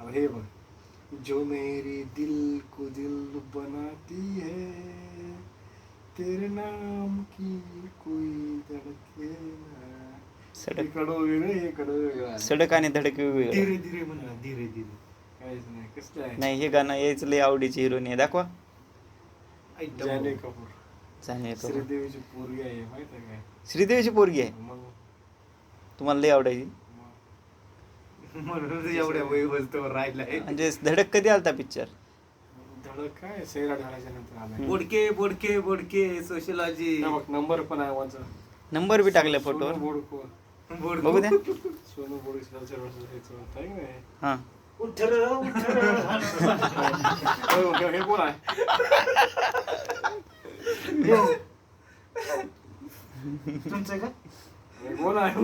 अब हे बघ. जो मेरी दिल को दिल बनाती है तेरे नाम की कोई धड़के ना। सडक. वेगळं हे कडवं वेगळं. सडक आणि धडक धीरे धीरे म्हणा धीरे धीरे. काहीच नाही कसलं आहे? नाही हे गाणं यायच लय आवडीची हिरोईन आहे. दाखवा. जाने कपूर. जाणे तो. श्रीदेवीची पोरगी आहे माहीत आहे काय? श्रीदेवीची पोरगी आहे? मग? तुम्हाला लय आवडायची. म्हणून एवढ्या वय वस्तूवर राहिलाय. म्हणजे धडक कधी आलता पिक्चर धडक काय? सैरा ढाळाच्या नंतर आलाय बोडके बोडके बोडके सोशलॉजी हा बघ नंबर पण आहे माझा. नंबर बी टाकले फोटोवर बोडको. बघू द्या. सोनू नाही हा उठ र, उठ र. होय, होय, हे कोण आहे. तुमचं आहे का? हे कोण आहे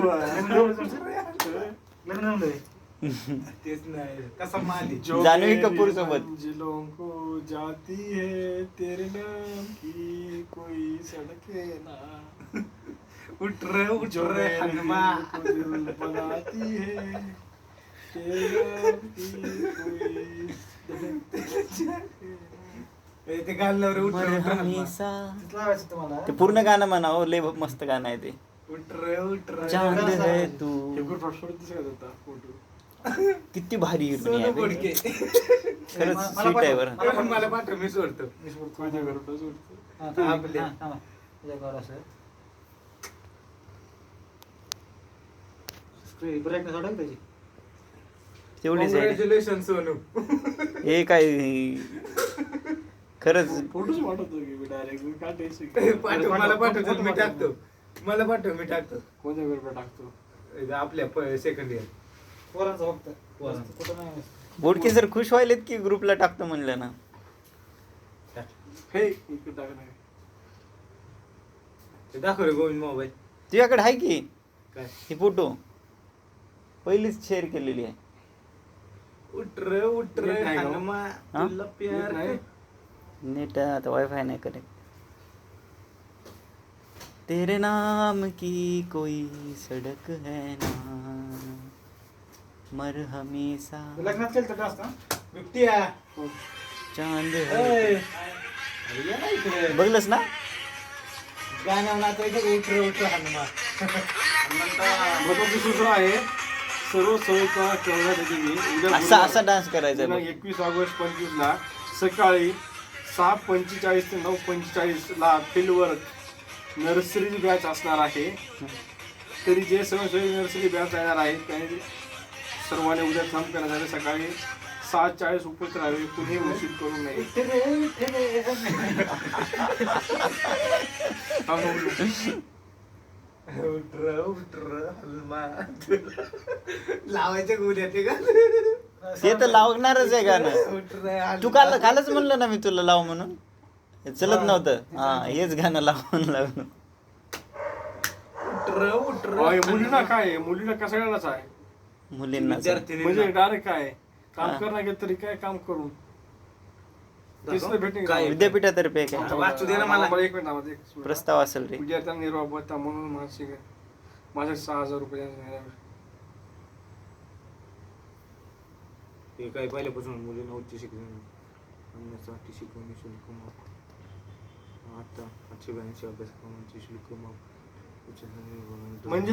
लग्न जमलंय? तेच नाही कसा माली जो जान्हवी मेरी कपूर सोबत. मंजिलों को जाती है तेरे नाम की कोई सड़के ना। उठ र उठ जो र मेरे हनुमा। दिल को दिल बनाती है तेरे नाम की कोई ए, ते उठ र, उठ र, हनुमा. तिथं लावायचं तुम्हाला? ते पूर्ण गाणं म्हणा हो लय मस्त गाणं आहे ते. उठ र उठ र चांद है तू. हे कुठं फटफट दिसत होता फोटो? किती भारी सोनू आहे बे. खरंच स्वीट आहे बरं. मला मला पाठव मी सोडतो. मी सोडतो. माझ्या घरातच सोडतो. हा, थांबा, आपले. हा, थांबा. तुझ्याकडे असं. ते brightness वाढेल त्याची तेवढीच आहे. कॉंग्रॅच्युलेशन सोनू. हे काय खरंच फोटोच पाठवतो की मी डायरेक्ट मी काय टेन्शन पाठव मला पाठव मी टाकतो. मला पाठव मी टाकतो. कोणत्या ग्रुपला टाकतो? आपल्या सेकंड इयर पोरांचं फक्त. पोरांचं. कुठं नाही बोडके सर खुश व्हायलेत की ग्रुपला टाकतो म्हणलं ना? हे इकडे टाक नाही ते दाखव रे गोविंद मोबाईल. तुझ्याकडे आहे की? काय? ही फोटो. पहिलीच शेअर केलेली आहे. उठ र उठ र नेट नाही का? हनुमा हा? तुला प्यार नाही. नेट आता वायफाय नाही करेक्ट तेरे नाम की कोई सड़क है ना? मर हमेशा लग्नात केलं तर हा? चांद ए, है इकडे. बघलंस ना? गाण्यावर नाचायचं उठ र उठ र हनुमा महत्वाची सूचना आहे. सर्व येते मी? उद्या असा असा डान्स करायचा. एकवीस ऑगस्ट पंचवीस ला सकाळी सहा पंचेचाळीस ते नऊ पंचेचाळीस ला फील्डवर्क नर्सरी बॅच असणार आहे. तरी जे स्वयंसेवी नर्सरी बॅच येणार आहेत त्यांनी सर्वांनी उद्या थांब करण्यात आले सकाळी सात चाळीस उपस्थित राहावे कुणी उशीर करू नये विठ्ठल रे, विठ्ठल रे. उठ र उठ र हनुमा लावायचं का ते तर लावणारच आहे गाणं. तू काल कालच म्हणलं ना मी तुला लाव म्हणून हे चलत नव्हतं हा हेच गाणं लावून लागलं उठ र उठ र अय, मुलीला काय आहे? मुलीला कसायलाच आहे मुलींना. म्हणजे डायरेक्ट काय काम हा. करणार गेलं तरी काय काम करून तेच काय? विद्यापीठातर्फे काय आता वाचू दे ना मला. एक मिनिट आवाज, एक मिनिट. प्रस्ताव असेल रे विद्यार्थ्यांना निर्वाह भत्ता म्हणून मासिक माझ्या सहा हजार रुपये ते काय पहिल्यापासून मुलींना उच्च शिक्षण आणण्यासाठी शिकवणी शुल्क माफ आता आठशे ब्याऐंशी अभ्यासक्रमांचे शुल्क माफ उच्च न्यायालय म्हणजे?